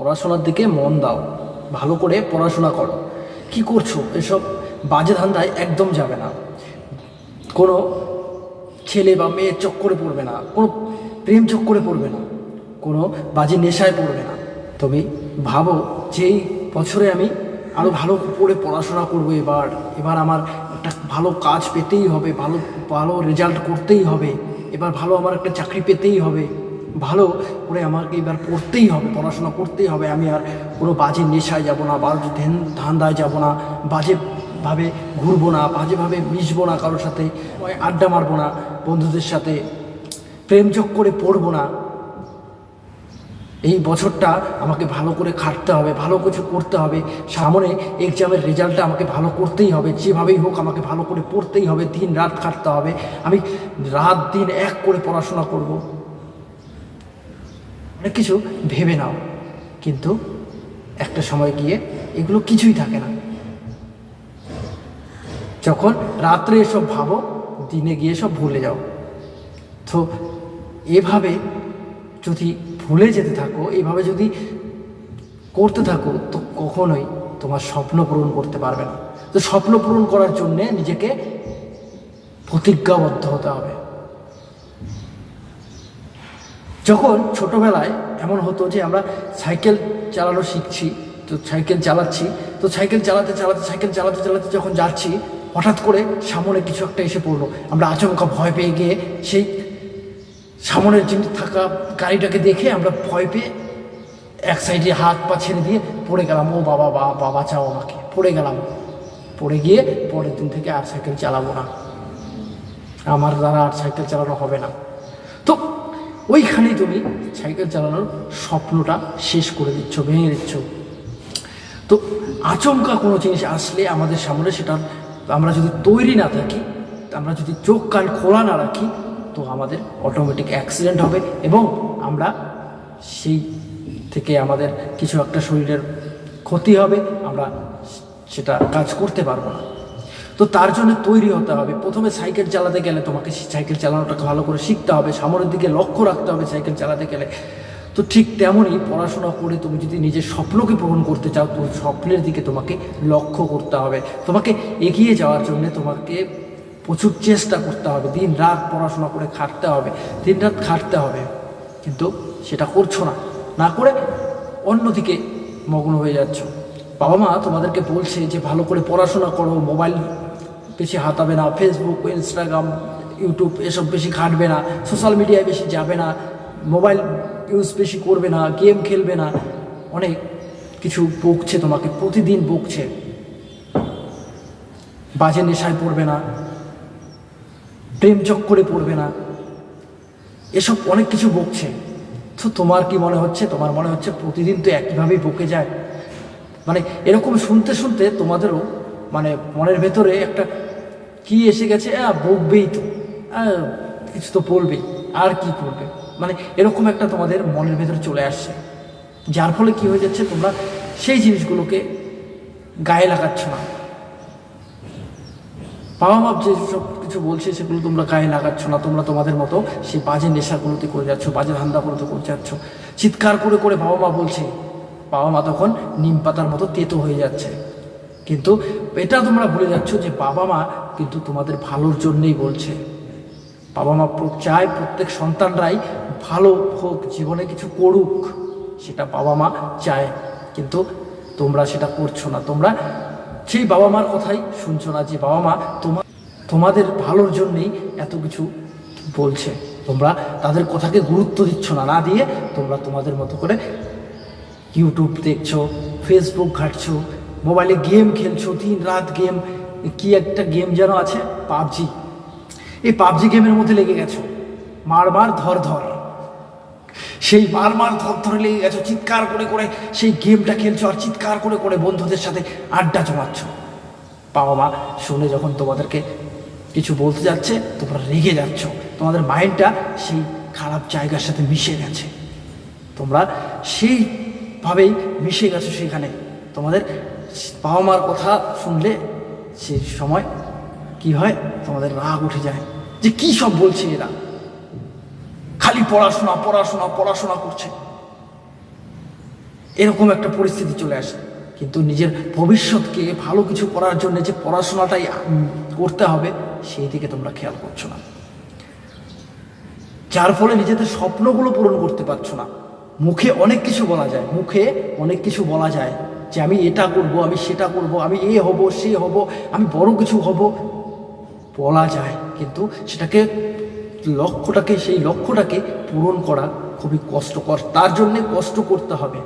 পড়াশোনার দিকে মন দাও। ভালো করে পড়াশোনা করো। কি করছ? এসব বাজে ধান্দায় একদম যাবে না। কোনো ছেলে বা মেয়ের চক্করে পড়বে না। কোনো প্রেম চক্করে পড়বে না। কোনো বাজে নেশায় পড়বে না। তুমি ভাবো যে এই বছরে আমি আরও ভালো করে পড়াশোনা করব এবার এবার আমার একটা ভালো কাজ পেতেই হবে, ভালো ভালো রেজাল্ট করতেই হবে, এবার ভালো আমার একটা চাকরি পেতেই হবে। ভালো করে আমাকে এবার পড়তেই হবে, পড়াশোনা করতেই হবে। আমি আর কোনো বাজে নেশায় যাব না, বাজে ধ্যান, ধান্দায় যাব না, বাজে ভাবে ঘুরবো না বাজেভাবে মিশবো না কারোর সাথে আড্ডা মারবো না, বন্ধুদের সাথে, প্রেম করে পড়ব না। এই বছরটা আমাকে ভালো করে খাটতে হবে, ভালো কিছু করতে হবে। সামনে এক্সামের রেজাল্টটা আমাকে ভালো করতেই হবে, যেভাবেই হোক আমাকে ভালো করে পড়তেই হবে দিন রাত খাটতে হবে। আমি রাত দিন এক করে পড়াশোনা করব। অনেক কিছু ভেবে নাও। কিন্তু একটা সময় গিয়ে এগুলো কিছুই থাকে না। যখন রাত্রে এসব ভাবো, দিনে গিয়ে সব ভুলে যাও। তো এভাবে যদি ভুলে যেতে থাকো, এভাবে যদি করতে থাকো, তো কখনোই তোমার স্বপ্ন পূরণ করতে পারবে না। তো স্বপ্ন পূরণ করার জন্যে নিজেকে প্রতিজ্ঞাবদ্ধ হতে হবে। যখন ছোটবেলায় এমন হতো যে আমরা সাইকেল চালানো শিখছি, তো সাইকেল চালাচ্ছি, তো সাইকেল চালাতে চালাতে, সাইকেল চালাতে চালাতে যখন যাচ্ছি, হঠাৎ করে সামনে কিছু একটা এসে পড়ল। আমরা আচমকা ভয় পেয়ে গিয়ে সেই সামনের যিনি থাকা গাড়িটাকে দেখে আমরা ভয় পেয়ে এক সাইডে হাত পা ছেড়ে দিয়ে পড়ে গেলাম। ও বাবা, বা, বাবা, চাও আমাকে। পড়ে গেলাম। পড়ে গিয়ে পরের দিন থেকে আর সাইকেল চালাবো না। আমার দ্বারা আর সাইকেল চালানো হবে না। ওইখানেই তুমি সাইকেল চালানোর স্বপ্নটা শেষ করে দিচ্ছ, ভেঙে দিচ্ছ। তো আচমকা কোনো জিনিস আসলে আমাদের সামনে সেটা আমরা যদি তৈরি না থাকি, আমরা যদি চোখ কান খোলা না রাখি, তো আমাদের অটোমেটিক অ্যাক্সিডেন্ট হবে এবং আমরা সেই থেকে আমাদের কিছু একটা শরীরের ক্ষতি হবে, আমরা সেটা কাজ করতে পারব না। তো তার জন্য তৈরি হতে হবে। প্রথমে সাইকেল চালাতে গেলে তোমাকে সাইকেল চালানোটাকে ভালো করে শিখতে হবে। সামনের দিকে লক্ষ্য রাখতে হবে সাইকেল চালাতে গেলে। তো ঠিক তেমনই পড়াশোনা করে তুমি যদি নিজের স্বপ্নকে পূরণ করতে চাও, তো স্বপ্নের দিকে তোমাকে লক্ষ্য করতে হবে। তোমাকে এগিয়ে যাওয়ার জন্য তোমাকে প্রচুর চেষ্টা করতে হবে। দিন রাত পড়াশোনা করে খাটতে হবে। দিন রাত খাটতে হবে। কিন্তু সেটা করছ না। না করে অন্যদিকে মগ্ন হয়ে যাচ্ছ। বাবা মা তোমাদেরকে বলছে যে, ভালো করে পড়াশোনা করো, মোবাইল বেশি হাতাবে না ফেসবুক ইনস্টাগ্রাম ইউটিউব এসব বেশি ঘাটবে না সোশ্যাল মিডিয়ায় বেশি যাবে না মোবাইল ইউজ বেশি করবে না গেম খেলবে না, অনেক কিছু বকছে তোমাকে, প্রতিদিন বকছে। বাজে নেশায় পড়বে না, প্রেম চক্করে পড়বে না, এসব অনেক কিছু বকছে। তো তোমার কি মনে হচ্ছে? তোমার মনে হচ্ছে প্রতিদিন তো একইভাবেই বকে যায়? মানে এরকম শুনতে শুনতে তোমাদেরও মানে মনের ভেতরে একটা কি এসে গেছে? বকবেই তো। কিছু তো বলবেই আর কি করবে? মানে এরকম একটা তোমাদের মনের ভেতরে চলে আসছে। যার ফলে কি হয়ে যাচ্ছে, তোমরা সেই জিনিসগুলোকে গায়ে লাগাচ্ছ না। বাবা মা যে সব কিছু বলছে, সেগুলো তোমরা গায়ে লাগাচ্ছ না। তোমরা তোমাদের মতো সেই বাজে নেশাগুলোতে করে যাচ্ছ, বাজে ধান্দাগুলোতে করে যাচ্ছ। চিৎকার করে করে বাবা মা বলছে, বাবা মা তখন নিম পাতার মতো তেতো হয়ে যাচ্ছে। কিন্তু এটা তোমরা ভুলে যাচ্ছ যে বাবা মা কিন্তু তোমাদের ভালোর জন্যই বলছে। বাবা মা চায় প্রত্যেক সন্তানরাই ভালো হোক, জীবনে কিছু করুক, সেটা বাবা মা চায়। কিন্তু তোমরা সেটা করছ না। তোমরা সেই বাবা মার কথাই শুনছো না যে বাবা মা তোমার তোমাদের ভালোর জন্যেই এত কিছু বলছে। তোমরা তাদের কথাকে গুরুত্ব দিচ্ছ না। না দিয়ে তোমরা তোমাদের মতো করে ইউটিউব দেখছ ফেসবুক ঘাটছো মোবাইলে গেম খেলছো, দিন রাত গেম, কি একটা গেম যেন আছে? পাবজি। এই পাবজি গেমের মধ্যে লেগে গেছো। মার মার ধর ধর সেই মার ধর ধরে লেগে গেছো, চিৎকার করে করে সেই গেমটা খেলছো আর চিৎকার করে করে বন্ধুদের সাথে আড্ডা জমাচ্ছ। বাবা মা, শুনে যখন তোমাদেরকে কিছু বলতে যাচ্ছে, তোমরা রেগে যাচ্ছ। তোমাদের মাইন্ডটা সেই খারাপ জায়গার সাথে মিশে গেছে। তোমরা সেইভাবেই মিশে গেছো সেখানে। তোমাদের বাবা মার কথা শুনলে সেই সময় কি হয়? তোমাদের রাগ উঠে যায়। যে কি সব বলছে এরা? খালি পড়াশোনা পড়াশোনা পড়াশোনা করছে। এরকম একটা পরিস্থিতি চলে আসে। কিন্তু নিজের ভবিষ্যৎকে ভালো কিছু করার জন্য যে পড়াশোনাটাই করতে হবে, সেই দিকে তোমরা খেয়াল করছ না। যার ফলে নিজেদের স্বপ্নগুলো পূরণ করতে পারছ না। মুখে অনেক কিছু বলা যায়। মুখে অনেক কিছু বলা যায়। যে আমি এটা করব, আমি সেটা করব, আমি এ হব, সে হব, আমি বড় কিছু হব। বলা যায়, কিন্তু সেটাকে, লক্ষ্যটাকে, সেই লক্ষ্যটাকে পূরণ করা খুবই কষ্টকর। তার জন্যে কষ্ট করতে হবে।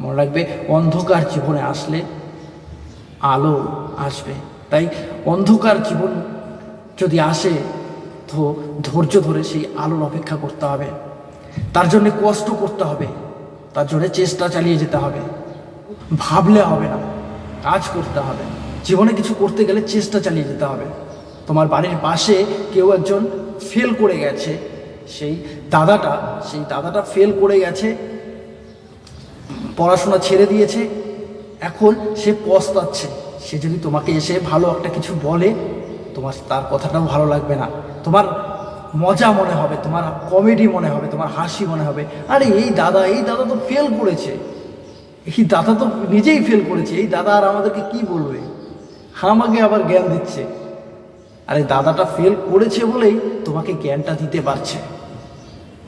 মনে রাখবে, অন্ধকার জীবনে আসলে আলো আসবে। তাই অন্ধকার জীবন যদি আসে, তো ধৈর্য ধরে সেই আলোর অপেক্ষা করতে হবে। তার জন্য কষ্ট করতে হবে। তার জন্য চেষ্টা চালিয়ে যেতে হবে। ভাবলে হবে না। কাজ করতে হবে। জীবনে কিছু করতে গেলে চেষ্টা চালিয়ে যেতে হবে। তোমার বাড়ির পাশে কেউ একজন ফেল করে গেছে। সেই দাদাটা সেই দাদাটা ফেল করে গেছে, পড়াশোনা ছেড়ে দিয়েছে। এখন সে পস্তাচ্ছে। সে যদি তোমাকে এসে ভালো একটা কিছু বলে, তোমার, তার কথাটাও ভালো লাগবে না। তোমার মজা মনে হবে, তোমার কমেডি মনে হবে, তোমার হাসি মনে হবে। আরে, এই দাদা এই দাদা তো ফেল করেছে। এই দাদা তো নিজেই ফেল করেছে। এই দাদা আর আমাদেরকে কি বলবে? আমাকে আবার জ্ঞান দিচ্ছে। আরে দাদাটা ফেল করেছে বলেই তোমাকে জ্ঞানটা দিতে পারছে।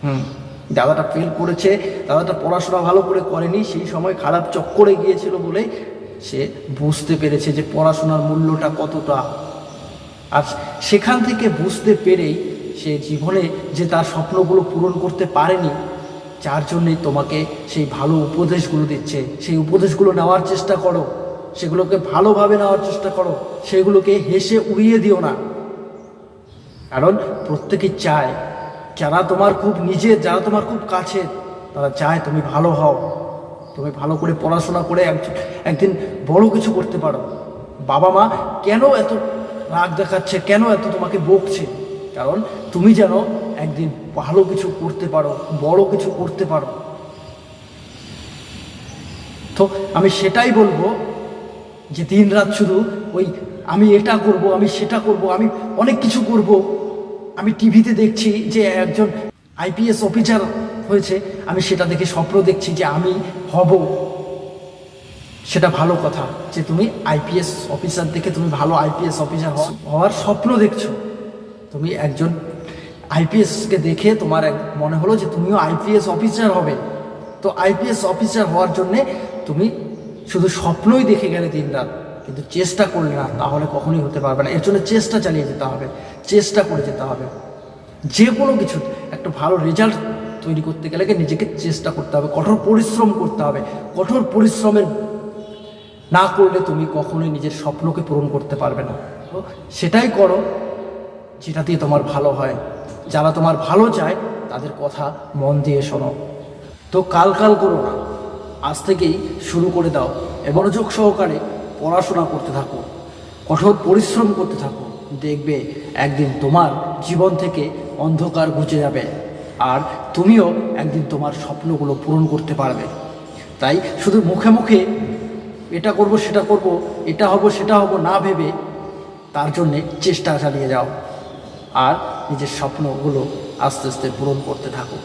হুম, দাদাটা ফেল করেছে, দাদাটা পড়াশোনা ভালো করে করেনি, সেই সময় খারাপ চক্করে গিয়েছিল বলে সে বুঝতে পেরেছে যে পড়াশোনার মূল্যটা কতটা। আর সেখান থেকে বুঝতে পেরেই সে জীবনে যে তার স্বপ্নগুলো পূরণ করতে পারেনি যার জন্যই তোমাকে সেই ভালো উপদেশগুলো দিচ্ছে। সেই উপদেশগুলো নেওয়ার চেষ্টা করো। সেগুলোকে ভালোভাবে নেওয়ার চেষ্টা করো। সেগুলোকে হেসে উড়িয়ে দিও না। কারণ প্রত্যেকে চায়, যারা তোমার খুব নিজের যারা তোমার খুব কাছে, তারা চায় তুমি ভালো হও। তুমি ভালো করে পড়াশোনা করে এক- একদিন বড় কিছু করতে পারো। বাবা মা কেন এত রাগ দেখাচ্ছে, কেন এত তোমাকে বকছে? কারণ তুমি যেন একদিন ভালো কিছু করতে পারো, বড় কিছু করতে পারো। তো আমি সেটাই বলব যে দিন রাত শুধু ওই আমি এটা করব, আমি সেটা করব, আমি অনেক কিছু করব। আমি টিভিতে দেখছি যে একজন আইপিএস অফিসার হয়েছে, আমি সেটা দেখে স্বপ্ন দেখছি যে আমি হব। সেটা ভালো কথা যে তুমি আইপিএস অফিসার দেখে তুমি ভালো আইপিএস অফিসার হওয়ার স্বপ্ন দেখছ। তুমি একজন আইপিএসকে দেখে তোমার মনে হলো যে তুমিও আইপিএস অফিসার হবে। তো আইপিএস অফিসার হওয়ার জন্যে তুমি শুধু স্বপ্নই দেখে গেলে দিন রাত, কিন্তু চেষ্টা করলে না, তাহলে কখনোই হতে পারবে না। এর জন্য চেষ্টা চালিয়ে যেতে হবে, চেষ্টা করে যেতে হবে। যে কোনো কিছু, একটা ভালো রেজাল্ট তৈরি করতে গেলে নিজেকে চেষ্টা করতে হবে, কঠোর পরিশ্রম করতে হবে। কঠোর পরিশ্রমের না করলে তুমি কখনোই নিজের স্বপ্নকে পূরণ করতে পারবে না। তো সেটাই করো যেটা দিয়ে তোমার ভালো হয়। যারা তোমার ভালো চায়, তাদের কথা মন দিয়ে শোনো। তো কাল কাল করো না, আজ থেকেই শুরু করে দাও, মনোযোগ সহকারে পড়াশোনা করতে থাকো, কঠোর পরিশ্রম করতে থাকো, দেখবে একদিন তোমার জীবন থেকে অন্ধকার ঘুচে যাবে, আর তুমিও একদিন তোমার স্বপ্নগুলো পূরণ করতে পারবে। তাই শুধু মুখে মুখে এটা করব, সেটা করব, এটা হব, সেটা হব না ভেবে তার জন্যে চেষ্টা চালিয়ে যাও। আর নিজের স্বপ্নগুলো আস্তে আস্তে পূরণ করতে থাকো